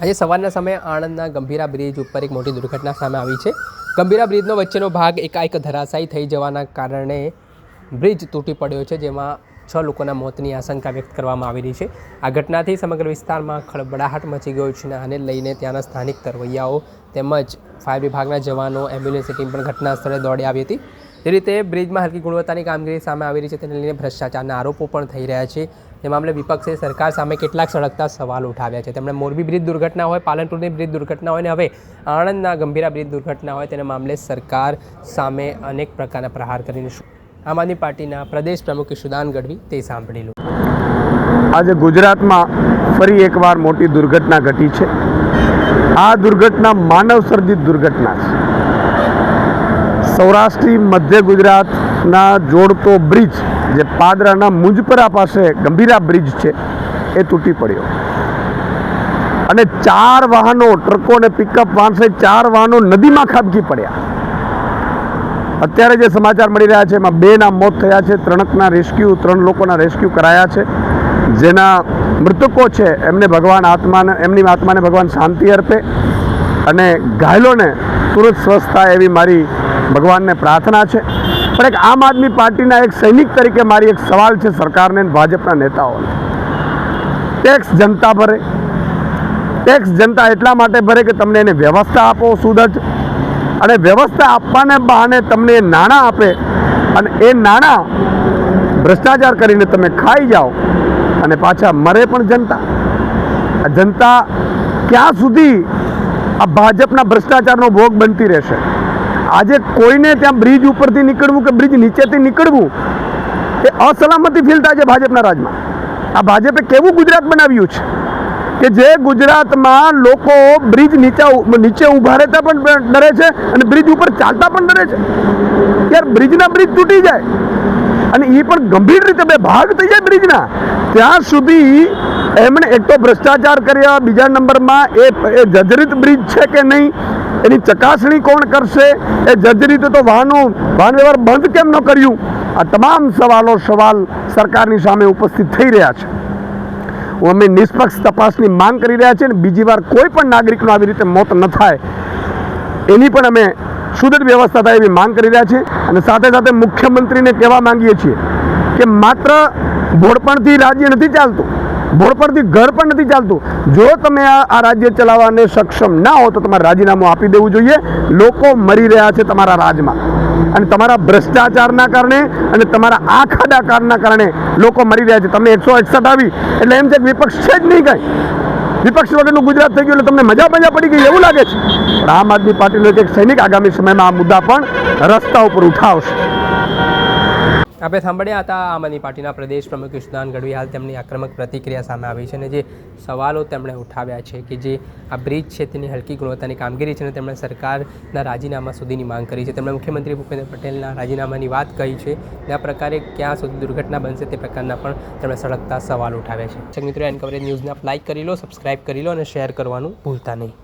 આજે સવારના સમયે આણંદના ગંભીરા બ્રિજ ઉપર એક મોટી દુર્ઘટના સામે આવી છે. ગંભીરા બ્રિજનો વચ્ચેનો ભાગ એકાએક ધરાશાયી થઈ જવાના કારણે બ્રિજ તૂટી પડ્યો છે, જેમાં છ લોકોના મોતની આશંકા વ્યક્ત કરવામાં આવી રહી છે. આ ઘટનાથી સમગ્ર વિસ્તારમાં ખળબડાહટ મચી ગયો છે અને આને લઈને ત્યાંના સ્થાનિક તરવૈયાઓ તેમજ ફાયર વિભાગના જવાનો એમ્બ્યુલન્સની ટીમ પણ ઘટના સ્થળે દોડી આવી હતી. તે રીતે બ્રિજમાં હલકી ગુણવત્તાની કામગીરી સામે આવી રહી છે, તેને લઈને ભ્રષ્ટાચારના આરોપો પણ થઈ રહ્યા છે. તે મામલે વિપક્ષે સરકાર સામે કેટલાક સળગતા સવાલ ઉઠાવ્યા છે. તેમણે મોરબી બ્રિજ દુર્ઘટના હોય, પાલનપુરની બ્રિજ દુર્ઘટના હોય અને હવે આણંદના ગંભીરા બ્રિજ દુર્ઘટના હોય તેના મામલે સરકાર સામે અનેક પ્રકારના પ્રહાર કરીને આમ આદમી પાર્ટીના પ્રદેશ પ્રમુખ ઈશુદાન ગઢવી તે સાંભળી લો આજે ગુજરાતમાં ફરી એકવાર મોટી દુર્ઘટના ઘટી છે. આ દુર્ઘટના માનવ સર્જિત દુર્ઘટના છે. સૌરાષ્ટ્રી મધ્ય ગુજરાતના જોડતો બ્રિજ જે પાદરાના મુંજપરા પાસે ગંભીરા બ્રિજ છે, એ તૂટી પડ્યો. અને ચાર વાહનો, ટ્રકો અને પિકઅપ વાહન સહિત ચાર વાહનો નદીમાં ખાબકી પડ્યા. અત્યારે જે સમાચાર મળી રહ્યા છે, એમાં બેના મોત થયા છે, ત્રણકના રેસ્ક્યુ ત્રણ લોકોના રેસ્ક્યુ કરાયા છે. જેના મૃતકો છે, એમને ભગવાન આત્માને, એમની આત્માને ભગવાન શાંતિ અર્પે. અને ઘાયલોને તુરંત સ્વસ્થ થાય એવી મારી ભગવાનને પ્રાર્થના છે. પણ એક આમ આદમી પાર્ટીના એક સૈનિક તરીકે મારી એક સવાલ છે સરકારને ભાજપના નેતાઓને. ટેક્સ જનતા ભરે. ટેક્સ જનતા એટલા માટે ભરે કે તમને એને વ્યવસ્થા આપો સુદજ અને વ્યવસ્થા આપવાને બહાને તમને નાણાં આપે અને એ નાણાં ભ્રષ્ટાચાર કરીને તમે ખાઈ જાઓ અને પાછા મરે પણ જનતા. જનતા ક્યાં સુધી આ ભાજપના ભ્રષ્ટાચારનો ભોગ બનતી રહેશે. આજે કોઈને ત્યાં બ્રિજ ઉપરથી નીકળવું કે બ્રિજ નીચેથી નીકળવું, એ અસલામતી ફીલ છે ભાજપના રાજમાં. આ ભાજપે કેવું ગુજરાત બનાવ્યું છે? કે જે ગુજરાતમાં લોકો બ્રિજ નીચે નીચે ઊભા રહેતા પણ ડરે છે અને બ્રિજ ઉપર ચાલતા પણ ડરે છે. યાર બ્રિજના બ્રિજ તૂટી જાય. અને એ પણ ગંભીર રીતે બે ભાગ થઈ જાય બ્રિજના. ત્યાં સુધી એમણે એક તો ભ્રષ્ટાચાર કર્યા, બીજા નંબરમાં એ એ જજરિત બ્રિજ છે કે નહીં, એની ચકાસણી કોણ કરશે? એ જજરિત તો વાહનો, વાહન વ્યવહાર બંધ કેમ ન કર્યું? આ તમામ સવાલો સવાલ સરકારની સામે ઉપસ્થિત થઈ રહ્યા છે. અમે નિષ્પક્ષ તપાસની માંગ કરી રહ્યા છીએ અને બીજી વાર કોઈ પણ નાગરિકનું આવી રીતે મોત ન થાય, એની પણ અમે સુદૃઢ વ્યવસ્થા થાય એવી માંગ કરી રહ્યા છીએ અને સાથે સાથે મુખ્યમંત્રીને કહેવા માંગીએ છીએ કે માત્ર ભોળપણથી રાજ્ય નથી ચાલતું. ભોળપણથી ઘર પણ નથી ચાલતું. જો તમે આ રાજ્ય ચલાવવાને સક્ષમ ના હો, તો તમારે રાજીનામું આપી દેવું જોઈએ. લોકો મરી રહ્યા છે તમારા રાજમાં. અને તમારા ભ્રષ્ટાચારના કારણે અને તમારા આ ખાડાકારના કારણે લોકો મરી રહ્યા છે. તમે એકસો એકસઠ આવી, એટલે એમ છે કે વિપક્ષ છે જ નહીં કાંઈ. વિપક્ષ વગરનું ગુજરાત થઈ ગયું એટલે તમને મજા મજા પડી ગઈ, એવું લાગે છે. આમ આદમી પાર્ટીનો એક સૈનિક આગામી સમયમાં આ મુદ્દા પણ રસ્તા ઉપર ઉઠાવશે. આપણે સાંભળ્યા હતા આમ આદમી પાર્ટીના પ્રદેશ પ્રમુખ ઈશુદાન ગઢવી હાલ તેમની આક્રમક પ્રતિક્રિયા સામે આવી છે અને જે સવાલો તેમણે ઉઠાવ્યા છે કે જે આ બ્રિજ છે તેની હલકી ગુણવત્તાની કામગીરી છે અને તેમણે સરકારના રાજીનામા સુધીની માંગ કરી છે. તેમણે મુખ્યમંત્રી ભૂપેન્દ્ર પટેલના રાજીનામાની વાત કહી છે અને આ પ્રકારે ક્યાં સુધી દુર્ઘટના બનશે તે પ્રકારના પણ તેમણે સળગતા સવાલ ઉઠાવ્યા છે. મિત્રો એન કવરેજ ન્યૂઝને લાઇક કરી લો સબસ્ક્રાઇબ કરી લો અને શેર કરવાનું ભૂલતા નહીં.